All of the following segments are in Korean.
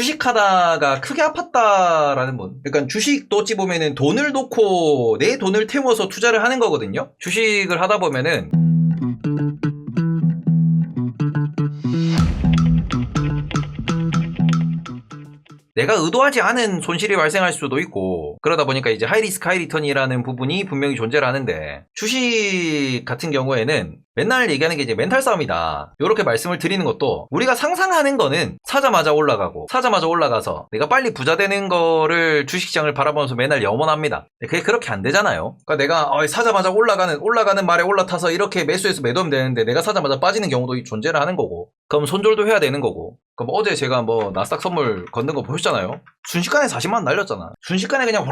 주식하다가 크게 아팠다라는 분. 그러니까 주식도 어찌 보면은 돈을 놓고 내 돈을 태워서 투자를 하는 거거든요. 주식을 하다 보면은 내가 의도하지 않은 손실이 발생할 수도 있고 그러다 보니까 이제 하이리스크 하이리턴이라는 부분이 분명히 존재를 하는데 주식 같은 경우에는 맨날 얘기하는 게 이제 멘탈 싸움이다. 이렇게 말씀을 드리는 것도 우리가 상상하는 거는 사자마자 올라가고 사자마자 올라가서 내가 빨리 부자 되는 거를 주식시장을 바라보면서 맨날 염원합니다. 그게 그렇게 안 되잖아요. 그러니까 내가 어, 사자마자 올라가는 올라가는 말에 올라타서 이렇게 매수해서 매도하면 되는데 내가 사자마자 빠지는 경우도 존재를 하는 거고 그럼 손절도 해야 되는 거고 그럼 어제 제가 뭐 나스닥 선물 걷는 거 보셨잖아요. 순식간에 40만 원 날렸잖아. 순식간에 그냥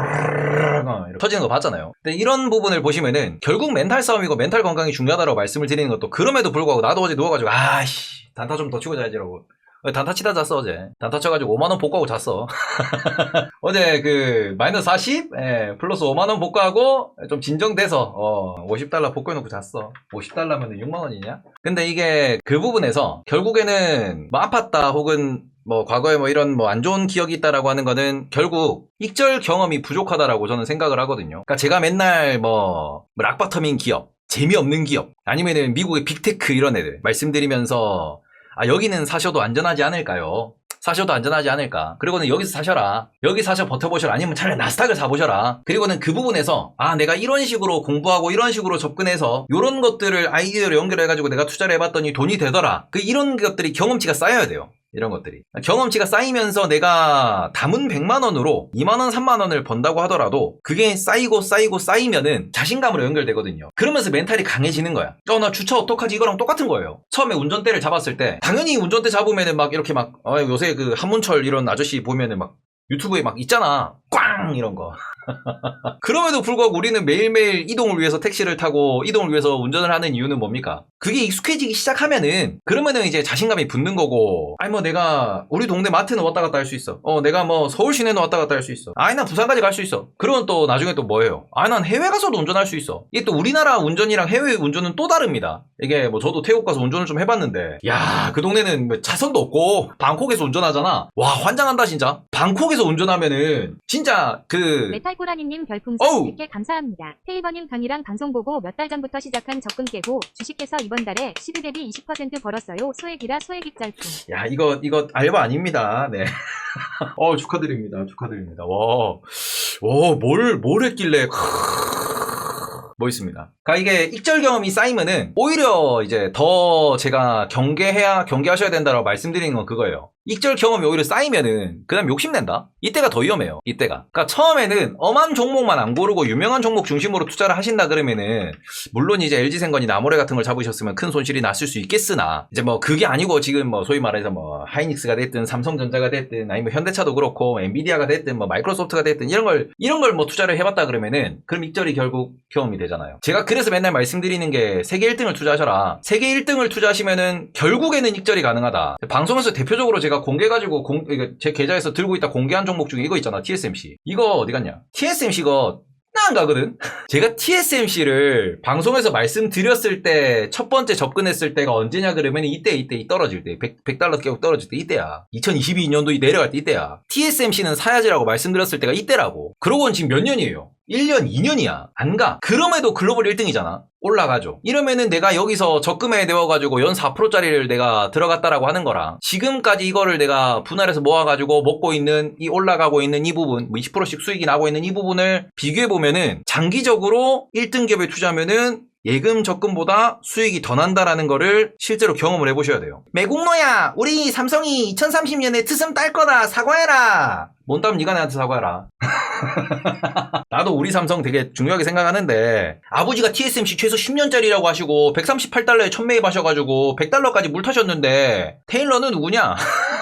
이렇게 터지는 거 봤잖아요. 근데 이런 부분을 보시면은 결국 멘탈 싸움이고 멘탈 건강이 중요하다고 말씀을 드리는 것도 그럼에도 불구하고 나도 어제 누워가지고 아씨 단타 좀 더 치고 자야지라고. 어, 단타 치다 잤어 어제. 단타 쳐가지고 5만원 복구하고 잤어. 어제 그 마이너스 40 예, 플러스 5만원 복구하고 좀 진정돼서 어 50달러 복구해놓고 잤어. 50달러면 6만원이냐? 근데 이게 그 부분에서 결국에는 뭐 아팠다 혹은 뭐 과거에 뭐 이런 뭐 안 좋은 기억이 있다라고 하는 거는 결국 익절 경험이 부족하다라고 저는 생각을 하거든요. 그러니까 제가 맨날 뭐, 뭐 락바텀인 기업, 재미없는 기업, 아니면은 미국의 빅테크 이런 애들 말씀드리면서 아 여기는 사셔도 안전하지 않을까요? 사셔도 안전하지 않을까. 그리고는 여기서 사셔라. 여기 사셔 버텨보셔라. 아니면 차라리 나스닥을 사보셔라. 그리고는 그 부분에서 아 내가 이런 식으로 공부하고 이런 식으로 접근해서 이런 것들을 아이디어로 연결해가지고 내가 투자를 해봤더니 돈이 되더라. 그 이런 것들이 경험치가 쌓여야 돼요. 이런 것들이. 경험치가 쌓이면서 내가 담은 100만 원으로 2만 원, 3만 원을 번다고 하더라도 그게 쌓이고 쌓이고 쌓이면은 자신감으로 연결되거든요. 그러면서 멘탈이 강해지는 거야. 어, 나 주차 어떡하지? 이거랑 똑같은 거예요. 처음에 운전대를 잡았을 때 당연히 운전대 잡으면은 막 이렇게 막 어, 요새 그 한문철 이런 아저씨 보면은 막 유튜브에 막 있잖아. 꽝 이런 거. 그럼에도 불구하고 우리는 매일매일 이동을 위해서 택시를 타고 이동을 위해서 운전을 하는 이유는 뭡니까? 그게 익숙해지기 시작하면은 그러면은 이제 자신감이 붙는 거고 아니 뭐 내가 우리 동네 마트는 왔다 갔다 할 수 있어. 어 내가 뭐 서울 시내는 왔다 갔다 할 수 있어. 아니 난 부산까지 갈 수 있어. 그러면 또 나중에 또 뭐예요? 아니 난 해외 가서도 운전할 수 있어. 이게 또 우리나라 운전이랑 해외 운전은 또 다릅니다. 이게 뭐 저도 태국 가서 운전을 좀 해봤는데. 야 그 동네는 뭐 차선도 없고 방콕에서 운전하잖아. 와 환장한다 진짜. 방콕에서 운전하면은 진짜 그 메탈 고라니님 어우. 별풍선 100개 감사합니다. 테이버님 강의랑 방송 보고 몇 달 전부터 시작한 적금 깨고 주식해서 이번 달에 12 대비 20% 벌었어요. 소액이라 소액입 짤품. 야, 이거, 이거 알바 아닙니다. 네. 어, 축하드립니다. 축하드립니다. 와, 와, 뭘, 뭘 했길래, 뭐 있습니다. 그러니까 이게 익절 경험이 쌓이면은 오히려 이제 더 제가 경계해야, 경계하셔야 된다고 말씀드리는 건 그거예요. 익절 경험이 오히려 쌓이면은 그 다음 욕심낸다? 이때가 더 위험해요. 이때가. 그러니까 처음에는 엄한 종목만 안 고르고 유명한 종목 중심으로 투자를 하신다 그러면은 물론 이제 LG생건이 나모레 같은 걸 잡으셨으면 큰 손실이 났을 수 있겠으나 이제 뭐 그게 아니고 지금 뭐 소위 말해서 뭐 하이닉스가 됐든 삼성전자가 됐든 아니면 뭐 현대차도 그렇고 엔비디아가 됐든 뭐 마이크로소프트가 됐든 이런 걸 이런 걸 뭐 투자를 해봤다 그러면은 그럼 익절이 결국 경험이 되잖아요. 제가 그래서 맨날 말씀드리는 게 세계 1등을 투자하셔라. 세계 1등을 투자하시면은 결국에는 익절이 가능하다. 방송에서 대표적으로 제가 공개 가지고 공, 이거 제 계좌에서 들고 있다 공개한 종목 중에 이거 있잖아 TSMC. 이거 어디 갔냐? TSMC 이거 안 가거든? 제가 TSMC를 방송에서 말씀드렸을 때 첫 번째 접근했을 때가 언제냐 그러면 이때 이때 이 떨어질 때 100, 100 달러 깨고 떨어질 때 이때야 2022년도 이 내려갈 때 이때야 TSMC는 사야지라고 말씀드렸을 때가 이때라고 그러고는 지금 몇 년이에요 1년 2년이야. 안 가. 그럼에도 글로벌 1등이잖아. 올라가죠. 이러면은 내가 여기서 적금에 내어가지고 연 4%짜리를 내가 들어갔다라고 하는 거랑 지금까지 이거를 내가 분할해서 모아가지고 먹고 있는 이 올라가고 있는 이 부분 뭐 20%씩 수익이 나고 있는 이 부분을 비교해보면은 장기적으로 1등 기업에 투자하면은 예금 적금보다 수익이 더 난다라는 거를 실제로 경험을 해보셔야 돼요. 매국노야, 우리 삼성이 2030년에 트슴 딸 거다. 사과해라. 뭔 따면 네가 나한테 사과해라. 나도 우리 삼성 되게 중요하게 생각하는데 아버지가 TSMC 최소 10년짜리라고 하시고 138달러에 첫 매입하셔가지고 100달러까지 물 타셨는데 테일러는 누구냐?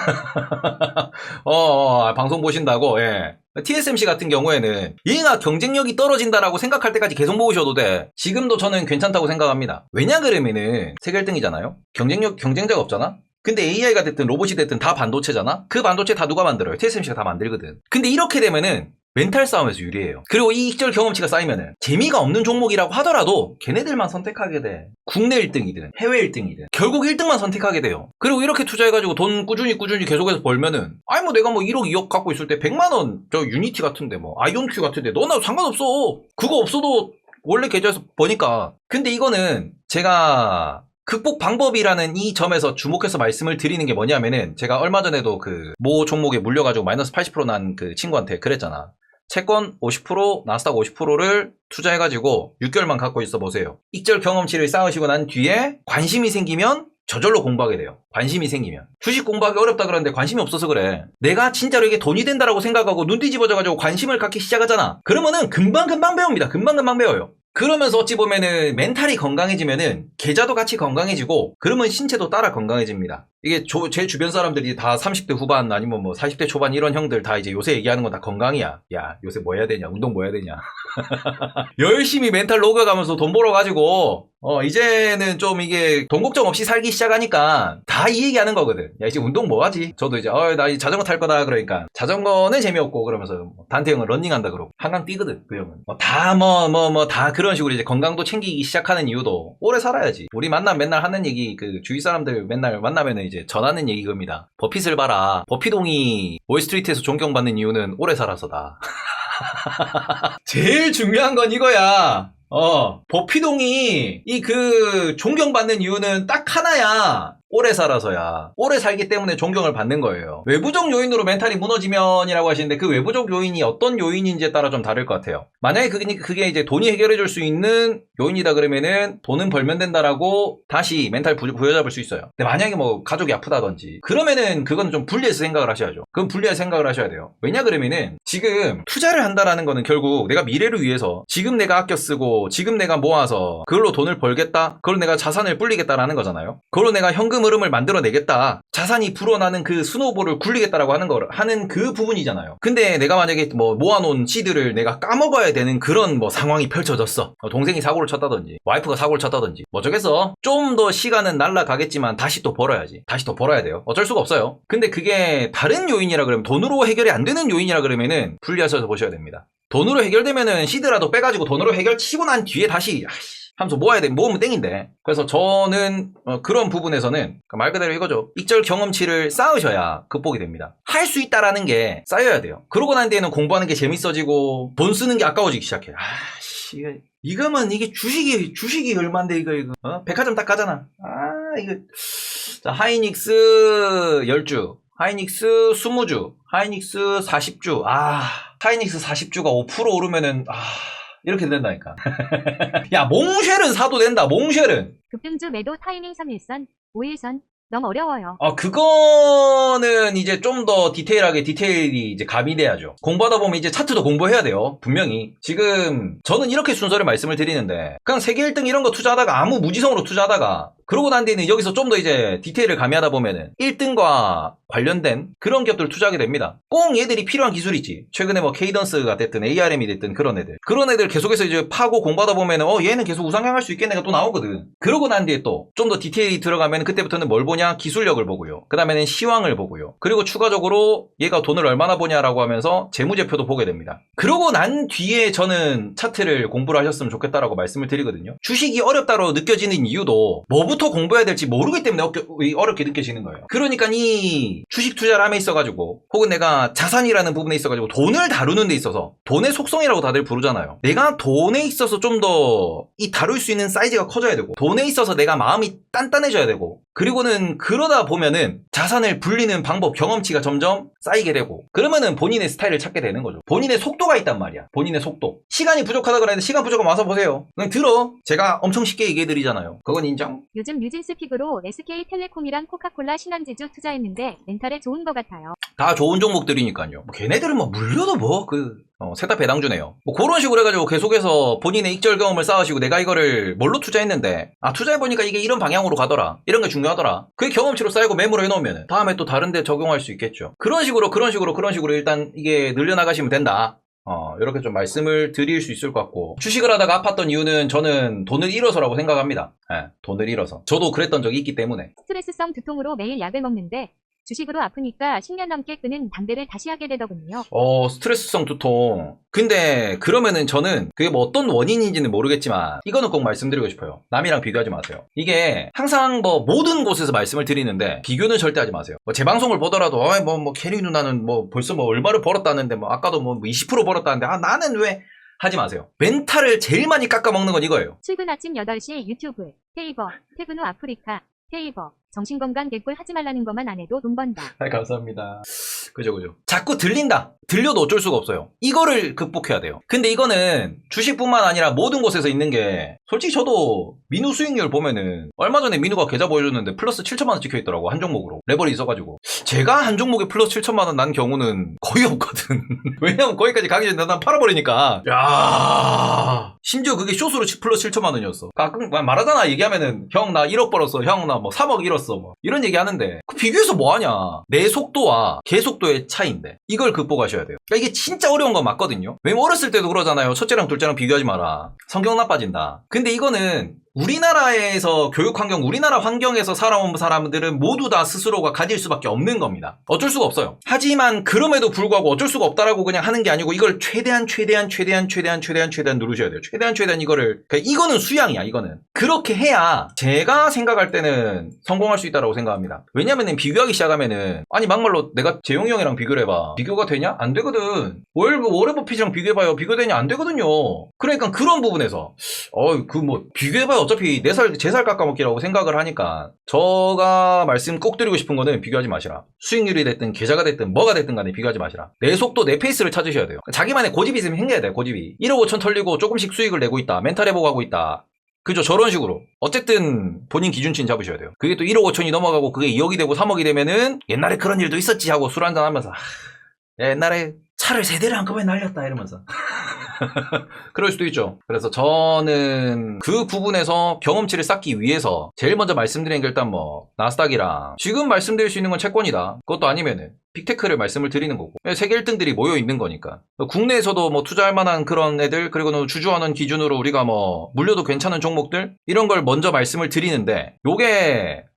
어, 어, 방송 보신다고 예. TSMC 같은 경우에는 얘가 경쟁력이 떨어진다라고 생각할 때까지 계속 모으셔도 돼. 지금도 저는 괜찮다고 생각합니다. 왜냐 그러면은 세계 1등이잖아요. 경쟁력 경쟁자가 없잖아. 근데 AI가 됐든 로봇이 됐든 다 반도체잖아. 그 반도체 다 누가 만들어요? TSMC가 다 만들거든. 근데 이렇게 되면은 멘탈 싸움에서 유리해요. 그리고 이 익절 경험치가 쌓이면은 재미가 없는 종목이라고 하더라도 걔네들만 선택하게 돼. 국내 1등이든 해외 1등이든 결국 1등만 선택하게 돼요. 그리고 이렇게 투자해가지고 돈 꾸준히 꾸준히 계속해서 벌면은 아니 뭐 내가 뭐 1억 2억 갖고 있을 때 100만 원 저 유니티 같은데 뭐 아이온큐 같은데 너나 상관없어. 그거 없어도 원래 계좌에서 버니까. 근데 이거는 제가 극복 방법이라는 이 점에서 주목해서 말씀을 드리는 게 뭐냐면은 제가 얼마 전에도 그 모 종목에 물려가지고 마이너스 80%난 그 친구한테 그랬잖아. 채권 50%, 나스닥 50%를 투자해가지고 6개월만 갖고 있어 보세요. 익절 경험치를 쌓으시고 난 뒤에 관심이 생기면 저절로 공부하게 돼요. 관심이 생기면. 주식 공부하기 어렵다 그러는데 관심이 없어서 그래. 내가 진짜로 이게 돈이 된다라고 생각하고 눈 뒤집어져가지고 관심을 갖기 시작하잖아. 그러면은 금방금방 배웁니다. 금방금방 배워요. 그러면서 어찌 보면은 멘탈이 건강해지면은 계좌도 같이 건강해지고 그러면 신체도 따라 건강해집니다. 이게 조- 제 주변 사람들이 다 30대 후반 아니면 뭐 40대 초반 이런 형들 다 이제 요새 얘기하는 건 다 건강이야. 야 요새 뭐 해야 되냐 운동 뭐 해야 되냐. 열심히 멘탈 녹여가면서 돈 벌어가지고 어 이제는 좀 이게 돈 걱정 없이 살기 시작하니까 다 이 얘기하는 거거든. 야 이제 운동 뭐 하지? 저도 이제 어나 이제 자전거 탈 거다 그러니까 자전거는 재미없고 그러면서 뭐 단태 형은 런닝한다 그러고 한강 뛰거든 그 형은 다 뭐 뭐 뭐 다 그런 식으로 이제 건강도 챙기기 시작하는 이유도 오래 살아야지. 우리 만나면 맨날 하는 얘기 그 주위 사람들 맨날 만나면은 이제 전하는 얘기 겁니다. 버핏을 봐라. 버핏동이 월스트리트에서 존경받는 이유는 오래 살아서다. 제일 중요한 건 이거야. 어, 버피동이 이 그 존경받는 이유는 딱 하나야. 오래 살아서야. 오래 살기 때문에 존경을 받는 거예요. 외부적 요인으로 멘탈이 무너지면이라고 하시는데 그 외부적 요인이 어떤 요인인지에 따라 좀 다를 것 같아요. 만약에 그게, 그게 이제 돈이 해결해 줄 수 있는 요인이다 그러면은 돈은 벌면 된다라고 다시 멘탈 부, 부여잡을 수 있어요. 근데 만약에 뭐 가족이 아프다든지 그러면은 그건 좀 분리해서 생각을 하셔야죠. 그건 분리해서 생각을 하셔야 돼요. 왜냐 그러면은 지금 투자를 한다라는 거는 결국 내가 미래를 위해서 지금 내가 아껴 쓰고 지금 내가 모아서 그걸로 돈을 벌겠다? 그걸로 내가 자산을 불리겠다라는 거잖아요. 그걸로 내가 현금 흐름을 만들어내겠다. 자산이 불어나는 그 스노볼을 굴리겠다라고 하는 거 하는 그 부분이잖아요. 근데 내가 만약에 뭐 모아놓은 시드를 내가 까먹어야 되는 그런 뭐 상황이 펼쳐졌어. 어, 동생이 사고를 쳤다든지 와이프가 사고를 쳤다든지 뭐 어쩌겠어. 좀 더 시간은 날라가겠지만 다시 또 벌어야지. 다시 또 벌어야 돼요. 어쩔 수가 없어요. 근데 그게 다른 요인이라 그러면 돈으로 해결이 안 되는 요인이라 그러면은 분리하셔서 보셔야 됩니다. 돈으로 해결되면은 시드라도 빼가지고 돈으로 해결 치고 난 뒤에 다시 아이씨, 하면서 모아야 돼. 모으면 땡인데. 그래서 저는 어, 그런 부분에서는 그말 그대로 이거죠. 익절 경험치를 쌓으셔야 극복이 됩니다. 할 수 있다라는 게 쌓여야 돼요. 그러고 난 뒤에는 공부하는 게 재밌어지고 돈 쓰는 게 아까워지기 시작해. 아씨 이거 이거면 이게 주식이 주식이 얼만데 이거 이거 어? 백화점 딱 가잖아. 아 이거 자 하이닉스 10주 하이닉스 20주 하이닉스 40주 아 하이닉스 40주가 5% 오르면은 아 이렇게 된다니까. 야, 몽쉘은 사도 된다, 몽쉘은. 급등주 매도 타이밍 3일선, 5일선. 너무 어려워요. 아, 그거는 이제 좀 더 디테일하게 디테일이 이제 가미돼야죠. 공부하다 보면 이제 차트도 공부해야 돼요. 분명히. 지금 저는 이렇게 순서를 말씀을 드리는데 그냥 세계 1등 이런 거 투자하다가 아무 무지성으로 투자하다가 그러고 난 뒤에는 여기서 좀 더 이제 디테일을 가미하다 보면은 1등과 관련된 그런 기업들 투자하게 됩니다. 꼭 얘들이 필요한 기술이지. 최근에 뭐 케이던스가 됐든 ARM이 됐든 그런 애들. 그런 애들 계속해서 이제 파고 공부하다 보면은 어 얘는 계속 우상향할 수 있겠네가 또 나오거든. 그러고 난 뒤에 또 좀 더 디테일이 들어가면 그때부터는 뭘 보냐? 기술력을 보고요. 그 다음에는 시황을 보고요. 그리고 추가적으로 얘가 돈을 얼마나 버냐라고 하면서 재무제표도 보게 됩니다. 그러고 난 뒤에 저는 차트를 공부를 하셨으면 좋겠다라고 말씀을 드리거든요. 주식이 어렵다고 느껴지는 이유도 뭐부터 공부해야 될지 모르기 때문에 어렵게 느껴지는 거예요. 그러니까 이 주식 투자를 함에 있어가지고 혹은 내가 자산이라는 부분에 있어가지고 돈을 다루는 데 있어서 돈의 속성이라고 다들 부르잖아요. 내가 돈에 있어서 좀 더 이 다룰 수 있는 사이즈가 커져야 되고 돈에 있어서 내가 마음이 단단해져야 되고 그리고는 그러다 보면은 자산을 불리는 방법 경험치가 점점 쌓이게 되고 그러면은 본인의 스타일을 찾게 되는 거죠. 본인의 속도가 있단 말이야. 본인의 속도. 시간이 부족하다 그랬는데 시간 부족하면 와서 보세요. 그냥 들어. 제가 엄청 쉽게 얘기해 드리잖아요. 그건 인정? 요즘 뉴진스 픽으로 SK텔레콤이랑 코카콜라 신한지주 투자했는데 멘탈에 좋은 것 같아요. 다 좋은 종목들이니까요. 뭐 걔네들은 뭐 물려도 뭐 그 세타 배당 주네요. 뭐 그런 식으로 해가지고 계속해서 본인의 익절 경험을 쌓으시고 내가 이거를 뭘로 투자했는데 아 투자해 보니까 이게 이런 방향으로 가더라. 이런 게 중요하더라. 그게 경험치로 쌓이고 메모로 해놓으면 다음에 또 다른 데 적용할 수 있겠죠. 그런 식으로 그런 식으로 그런 식으로 일단 이게 늘려나가시면 된다. 어, 이렇게 좀 말씀을 드릴 수 있을 것 같고. 주식을 하다가 아팠던 이유는 저는 돈을 잃어서라고 생각합니다. 예, 돈을 잃어서. 저도 그랬던 적이 있기 때문에. 스트레스성 두통으로 매일 약을 먹는데 주식으로 아프니까 10년 넘게 끄는 담배를 다시 하게 되더군요. 어, 스트레스성 두통. 근데 그러면은 저는 그게 뭐 어떤 원인인지는 모르겠지만 이거는 꼭 말씀드리고 싶어요. 남이랑 비교하지 마세요. 이게 항상 뭐 모든 곳에서 말씀을 드리는데 비교는 절대 하지 마세요. 뭐 제 방송을 보더라도 어이 뭐 뭐 캐리 누나는 뭐 벌써 뭐 얼마를 벌었다는데 뭐 아까도 뭐 20% 벌었다는데 아 나는 왜 하지 마세요. 멘탈을 제일 많이 깎아먹는 건 이거예요. 출근 아침 8시 유튜브, 테이버, 퇴근 후 아프리카, 테이버, 정신건강 개꿀 하지 말라는 것만 안 해도 돈 번다. 아, 감사합니다. 그죠, 그죠. 자꾸 들린다. 들려도 어쩔 수가 없어요. 이거를 극복해야 돼요. 근데 이거는 주식뿐만 아니라 모든 곳에서 있는 게, 솔직히 저도 민우 수익률 보면은, 얼마 전에 민우가 계좌 보여줬는데 플러스 7천만원 찍혀 있더라고, 한 종목으로. 레버리 있어가지고. 제가 한 종목에 플러스 7천만 원 난 경우는 거의 없거든. 왜냐면 거기까지 가기 전에 난 팔아버리니까. 야 심지어 그게 숏으로 플러스 7천만 원이었어. 가끔 말하잖아, 얘기하면은, 형, 나 1억 벌었어. 형, 나 뭐 3억 잃었어. 뭐. 이런 얘기 하는데, 그 비교해서 뭐 하냐. 내 속도와 계속도의 차이인데. 이걸 극복하셔야 돼요. 그러니까 이게 진짜 어려운 건 맞거든요. 왜냐면 어렸을 때도 그러잖아요. 첫째랑 둘째랑 비교하지 마라. 성격 나빠진다. 근데 이거는 우리나라에서 교육 환경, 우리나라 환경에서 살아온 사람들은 모두 다 스스로가 가질 수밖에 없는 겁니다. 어쩔 수가 없어요. 하지만 그럼에도 불구하고 어쩔 수가 없다라고 그냥 하는 게 아니고 이걸 최대한 최대한 최대한 최대한 최대한 최대한 누르셔야 돼요. 최대한 최대한 이거를 그러니까 이거는 수양이야. 이거는 그렇게 해야 제가 생각할 때는 성공할 수 있다라고 생각합니다. 왜냐면은 비교하기 시작하면은 아니 막말로 내가 재용이 형이랑 비교를 해봐. 비교가 되냐? 안 되거든. 월 워렌 버핏이랑 비교해봐요. 비교되냐? 안 되거든요. 그러니까 그런 부분에서 어, 그 뭐, 비교해봐요. 어차피 내 살, 제 살 깎아먹기라고 생각을 하니까, 저가 말씀 꼭 드리고 싶은 거는 비교하지 마시라. 수익률이 됐든, 계좌가 됐든, 뭐가 됐든 간에 비교하지 마시라. 내 속도, 내 페이스를 찾으셔야 돼요. 자기만의 고집이 있으면 생겨야 돼요, 고집이. 1억 5천 털리고 조금씩 수익을 내고 있다. 멘탈 회복하고 있다. 그죠? 저런 식으로. 어쨌든 본인 기준치는 잡으셔야 돼요. 그게 또 1억 5천이 넘어가고 그게 2억이 되고 3억이 되면은 옛날에 그런 일도 있었지 하고 술 한잔 하면서 하, 야, 옛날에 차를 세 대를 한꺼번에 날렸다 이러면서 그럴 수도 있죠. 그래서 저는 그 부분에서 경험치를 쌓기 위해서 제일 먼저 말씀드린 게 일단 뭐 나스닥이랑 지금 말씀드릴 수 있는 건 채권이다. 그것도 아니면은 빅테크를 말씀을 드리는 거고 세계 1등들이 모여 있는 거니까 국내에서도 뭐 투자할 만한 그런 애들 그리고 주주하는 기준으로 우리가 뭐 물려도 괜찮은 종목들 이런 걸 먼저 말씀을 드리는데 요게 첫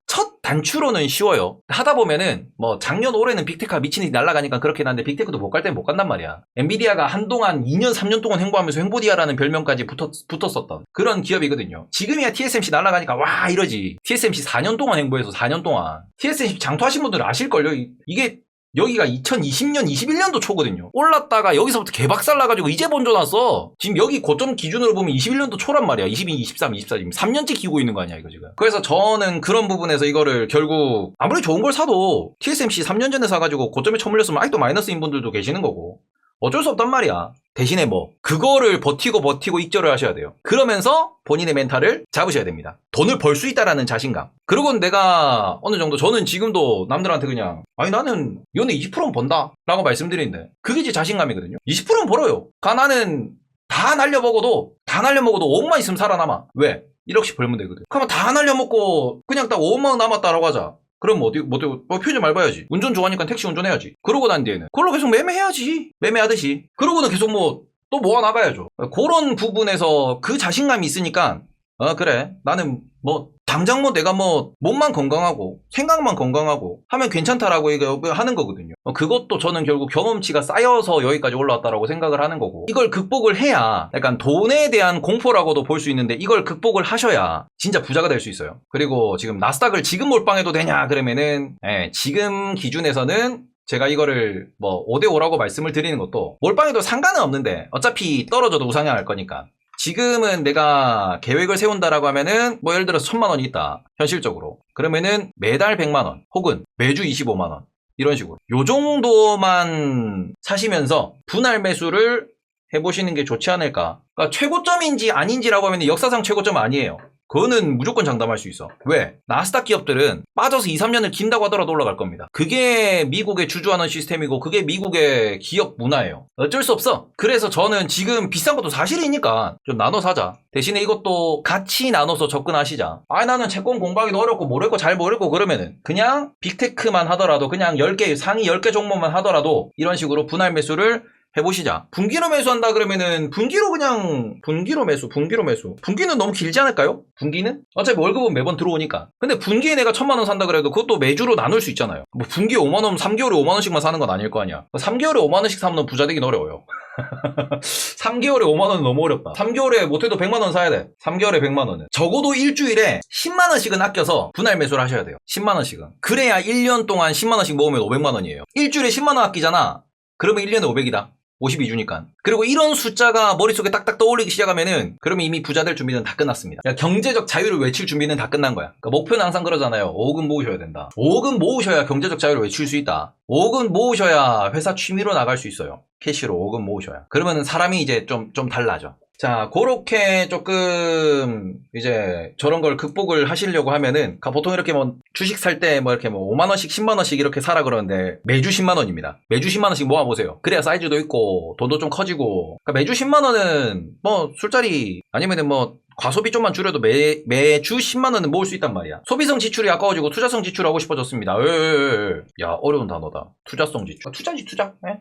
단추로는 쉬워요. 하다 보면은 뭐 작년 올해는 빅테크가 미친 듯이 날아가니까 그렇긴 한데 빅테크도 못 갈 땐 못 간단 말이야. 엔비디아가 한동안 2년 3년 동안 행보하면서 행보디아라는 별명까지 붙었, 붙었었던 그런 기업이거든요. 지금이야 TSMC 날아가니까 와 이러지. TSMC 4년 동안 행보해서 4년 동안 TSMC 장투하신 분들은 아실걸요. 이- 이게 여기가 2020년, 21년도 초거든요. 올랐다가 여기서부터 개박살 나가지고 이제 번져 났어. 지금 여기 고점 기준으로 보면 21년도 초란 말이야. 22, 23, 24, 지금 3년째 기고 있는 거 아니야, 이거 지금. 그래서 저는 그런 부분에서 이거를 결국 아무리 좋은 걸 사도 TSMC 3년 전에 사가지고 고점에 처물렸으면 아직도 마이너스인 분들도 계시는 거고. 어쩔 수 없단 말이야. 대신에 뭐, 그거를 버티고 버티고 익절을 하셔야 돼요. 그러면서 본인의 멘탈을 잡으셔야 됩니다. 돈을 벌 수 있다라는 자신감. 그리고 내가 어느 정도 저는 지금도 남들한테 그냥, 아니 나는 연애 20%는 번다. 라고 말씀드리는데, 그게 제 자신감이거든요. 20%는 벌어요. 가 나는 다 날려먹어도, 다 날려먹어도 5억만 있으면 살아남아. 왜? 1억씩 벌면 되거든. 그러면 다 날려먹고, 그냥 딱 5억만 남았다라고 하자. 그럼 뭐 어디, 뭐, 뭐 표현을 말봐야지. 운전 좋아하니까 택시 운전해야지. 그러고 난 뒤에는. 그걸로 계속 매매해야지. 매매하듯이. 그러고는 계속 뭐, 또 모아나가야죠. 그런 부분에서 그 자신감이 있으니까, 어, 그래. 나는 뭐, 당장 뭐 내가 뭐, 몸만 건강하고, 생각만 건강하고, 하면 괜찮다라고 하는 거거든요. 어, 그것도 저는 결국 경험치가 쌓여서 여기까지 올라왔다라고 생각을 하는 거고, 이걸 극복을 해야, 약간 돈에 대한 공포라고도 볼 수 있는데, 이걸 극복을 하셔야, 진짜 부자가 될 수 있어요. 그리고 지금 나스닥을 지금 몰빵해도 되냐, 그러면은, 예, 지금 기준에서는 제가 이거를 뭐 5대5라고 말씀을 드리는 것도 몰빵해도 상관은 없는데 어차피 떨어져도 우상이 할 거니까 지금은 내가 계획을 세운다라고 하면은 뭐 예를 들어서 천만 원이 있다 현실적으로. 그러면은 매달 100만 원 혹은 매주 25만 원 이런 식으로. 요 정도만 사시면서 분할 매수를 해보시는 게 좋지 않을까 그러니까 최고점인지 아닌지라고 하면 역사상 최고점 아니에요 그거는 무조건 장담할 수 있어. 왜? 나스닥 기업들은 빠져서 2, 3년을 긴다고 하더라도 올라갈 겁니다. 그게 미국의 주주하는 시스템이고 그게 미국의 기업 문화예요. 어쩔 수 없어. 그래서 저는 지금 비싼 것도 사실이니까 좀 나눠 사자. 대신에 이것도 같이 나눠서 접근하시자. 아 나는 채권 공부하기도 어렵고 모르고 잘 모르고 그러면은 그냥 빅테크만 하더라도 그냥 10개 상위 10개 종목만 하더라도 이런 식으로 분할 매수를 해보시자. 분기로 매수한다 그러면은 분기로 그냥 분기로 매수, 분기로 매수. 분기는 너무 길지 않을까요? 분기는? 어차피 월급은 매번 들어오니까. 근데 분기에 내가 천만 원 산다 그래도 그것도 매주로 나눌 수 있잖아요. 뭐 분기에 5만 원, 3개월에 5만 원씩만 사는 건 아닐 거 아니야. 3개월에 5만 원씩 사면 부자 되긴 어려워요. 3개월에 5만 원은 너무 어렵다. 3개월에 못해도 100만 원 사야 돼. 3개월에 100만 원은. 적어도 일주일에 10만 원씩은 아껴서 분할 매수를 하셔야 돼요. 10만 원씩은. 그래야 1년 동안 10만 원씩 모으면 500만 원이에요. 일주일에 10만 원 아끼잖아. 그러면 1년에 500이다. 52주니까. 그리고 이런 숫자가 머릿속에 딱딱 떠올리기 시작하면은 그러면 이미 부자 될 준비는 다 끝났습니다. 그러니까 경제적 자유를 외칠 준비는 다 끝난 거야. 그러니까 목표는 항상 그러잖아요. 5억은 모으셔야 된다. 5억은 모으셔야 경제적 자유를 외칠 수 있다. 5억은 모으셔야 회사 취미로 나갈 수 있어요. 캐시로 5억은 모으셔야. 그러면 사람이 이제 좀, 좀 달라져. 자, 그렇게 조금 이제 저런 걸 극복을 하시려고 하면은 가- 보통 이렇게 뭐 주식 살 때 뭐 이렇게 뭐 5만 원씩 10만 원씩 이렇게 사라 그러는데 매주 10만 원입니다. 매주 10만 원씩 모아 보세요. 그래야 사이즈도 있고 돈도 좀 커지고. 그러니까 매주 10만 원은 뭐 술자리 아니면은 뭐 과소비 좀만 줄여도 매, 매주 10만 원은 모을 수 있단 말이야. 소비성 지출이 아까워지고 투자성 지출하고 싶어졌습니다. 으. 야, 어려운 단어다. 투자성 지출. 아, 투자지, 투자. 예?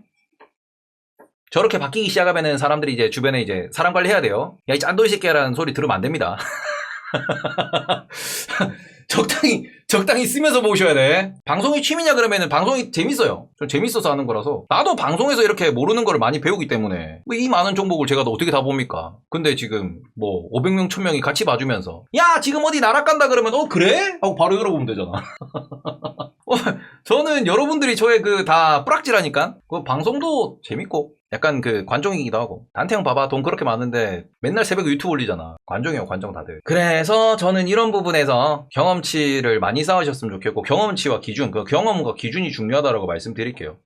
저렇게 바뀌기 시작하면은 사람들이 이제 주변에 이제 사람 관리해야 돼요. 야, 이 짠돌이 새끼야라는 소리 들으면 안 됩니다. 적당히, 적당히 쓰면서 모셔야 돼. 방송이 취미냐 그러면은 방송이 재밌어요. 좀 재밌어서 하는 거라서. 나도 방송에서 이렇게 모르는 거를 많이 배우기 때문에. 뭐이 많은 정보를 제가 또 어떻게 다 봅니까? 근데 지금 뭐 500명, 1000명이 같이 봐주면서. 야, 지금 어디 나락 간다 그러면, 어, 그래? 하고 바로 열어보면 되잖아. 어, 저는 여러분들이 저의 그 다 뿌락질하니까. 그 방송도 재밌고. 약간 그 관종이기도 하고. 단태 형 봐봐. 돈 그렇게 많은데 맨날 새벽에 유튜브 올리잖아. 관종이에요 관종 다들. 그래서 저는 이런 부분에서 경험치를 많이 쌓으셨으면 좋겠고 경험치와 기준 그 경험과 기준이 중요하다고 말씀드릴게요.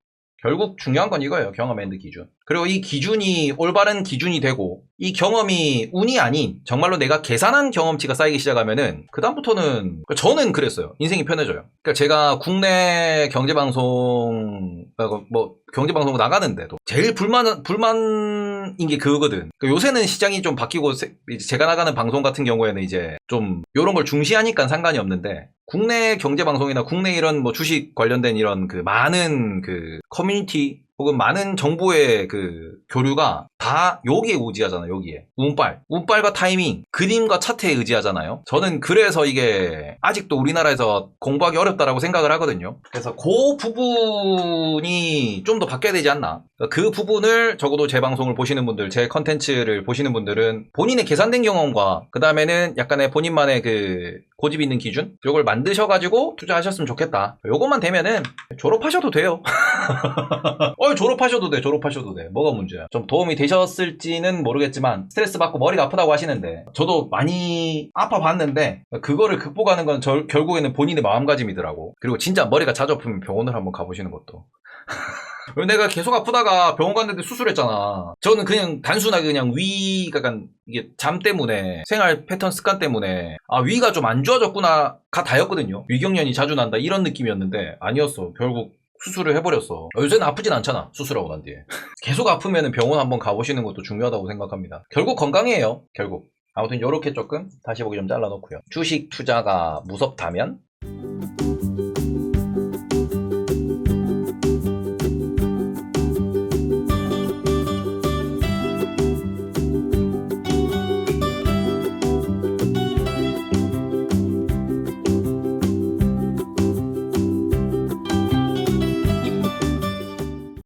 결국 중요한 건 이거예요 경험 앤드 기준. 그리고 이 기준이 올바른 기준이 되고 이 경험이 운이 아닌 정말로 내가 계산한 경험치가 쌓이기 시작하면은 그다음부터는 저는 그랬어요. 인생이 편해져요. 그러니까 제가 국내 경제방송 뭐 경제방송 나가는데도 제일 불만 불만인 게 그거거든. 그러니까 요새는 시장이 좀 바뀌고 세- 제가 나가는 방송 같은 경우에는 이제 좀 이런 걸 중시하니까 상관이 없는데 국내 경제방송이나 국내 이런 뭐 주식 관련된 이런 그 많은 그 커뮤니티 혹은 많은 정보의 그 교류가 다 여기에 의지하잖아요, 여기에. 운빨. 운빨과 타이밍, 그림과 차트에 의지하잖아요. 저는 그래서 이게 아직도 우리나라에서 공부하기 어렵다라고 생각을 하거든요. 그래서 그 부분이 좀 더 바뀌어야 되지 않나. 그 부분을 적어도 제 방송을 보시는 분들, 제 컨텐츠를 보시는 분들은 본인의 계산된 경험과 그 다음에는 약간의 본인만의 그 고집 있는 기준? 요걸 만드셔가지고 투자하셨으면 좋겠다. 요것만 되면은 졸업하셔도 돼요. 어, 졸업하셔도 돼, 졸업하셔도 돼. 뭐가 문제야? 좀 도움이 되셨 을지는 모르겠지만, 스트레스 받고 머리가 아프다고 하시는데, 저도 많이 아파봤는데, 그거를 극복하는 건 절- 결국에는 본인의 마음가짐이더라고. 그리고 진짜 머리가 자주 아프면 병원을 한번 가보시는 것도. 왜 내가 계속 아프다가 병원 갔는데 수술했잖아. 저는 그냥 단순하게 그냥 위가 약간 이게 잠 때문에 생활 패턴 습관 때문에 아 위가 좀 안 좋아졌구나가 다였거든요. 위경련이 자주 난다 이런 느낌이었는데 아니었어. 결국 수술을 해버렸어. 어, 요새는 아프진 않잖아. 수술하고 난 뒤에. 계속 아프면 병원 한번 가보시는 것도 중요하다고 생각합니다. 결국 건강이에요. 결국. 아무튼 요렇게 조금 다시 보기 좀 잘라놓고요. 주식 투자가 무섭다면